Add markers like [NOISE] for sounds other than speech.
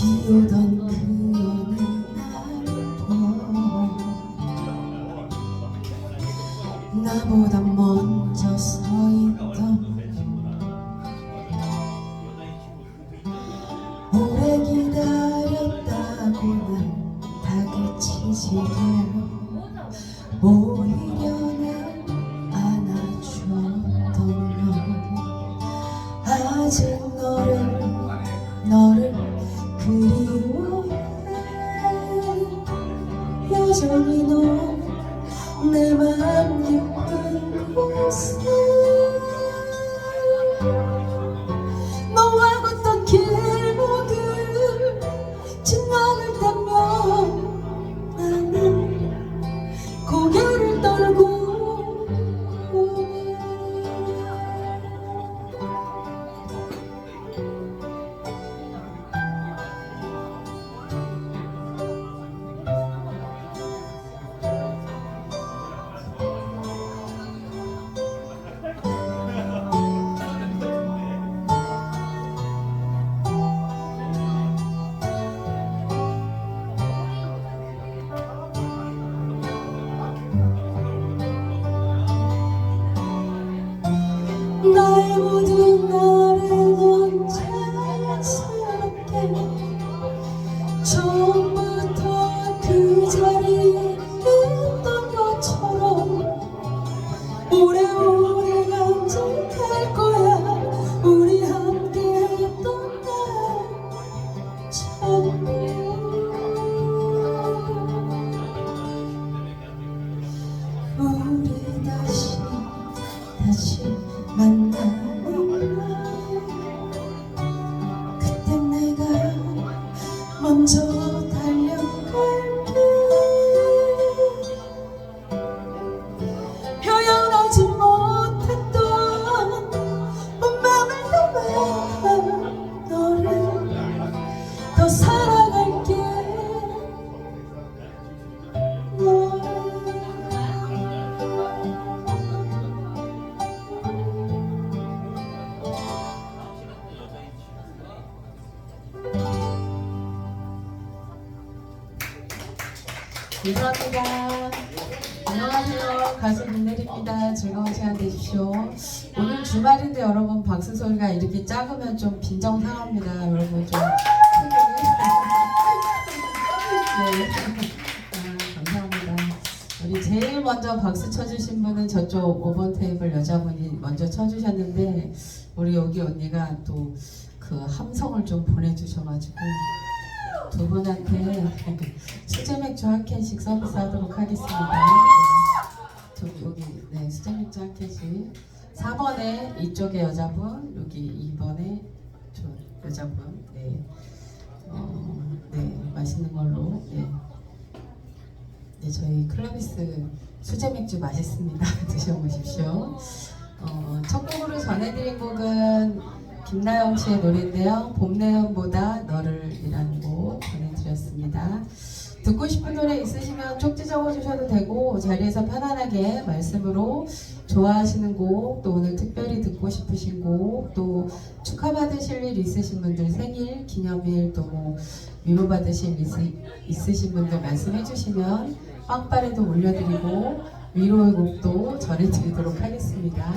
비 오던 그 어느 날 봄, 나보다 먼저 서 있던 오래 기다렸다고 날 다그치지도 오히려 Deus. 모든 나를 언제나 처음부터 그 자리에 있던 것처럼 오래오래 간직할 거야. 우리 함께 했던 날처럼 우리 다시 다시 감사합니다. 안녕하세요. 가수 민혜리입니다. 즐거운 시간 되십시오. 오늘 주말인데 여러분 박수 소리가 이렇게 작으면 좀 빈정상합니다. 여러분 좀. [LAUGHS] 네. 아, 제일 먼저 박수 쳐주신 분은 저쪽 5번 테이블 여자분이 먼저 쳐주셨는데 우리 여기 언니가 또 그 함성을 좀 보내주셔가지고 두 분한테 수제 맥주 한 캔씩 서비스하도록 하겠습니다. 네. 저기 여기 네 수제 맥주 한 캔씩 4번에 이쪽에 여자분 여기 2번에 저 여자분 네. 어, 네 맛있는 걸로 네. 네 저희 클라비스 수제 맥주 맛있습니다 [LAUGHS] 드셔보십시오. 어, 첫 곡으로 전해드린 곡은 김나영 씨의 노래인데요. 봄내음보다 너를 이라는 곡 전해드렸습니다. 듣고 싶은 노래 있으시면 쪽지 적어주셔도 되고 자리에서 편안하게 말씀으로 좋아하시는 곡, 또 오늘 특별히 듣고 싶으신 곡, 또 축하받으실 일 있으신 분들 생일, 기념일, 또 뭐 위로받으실 일 있- 있으신 분들 말씀해 주시면 빵빠레도 올려드리고 위로의 곡도 전해드리도록 하겠습니다.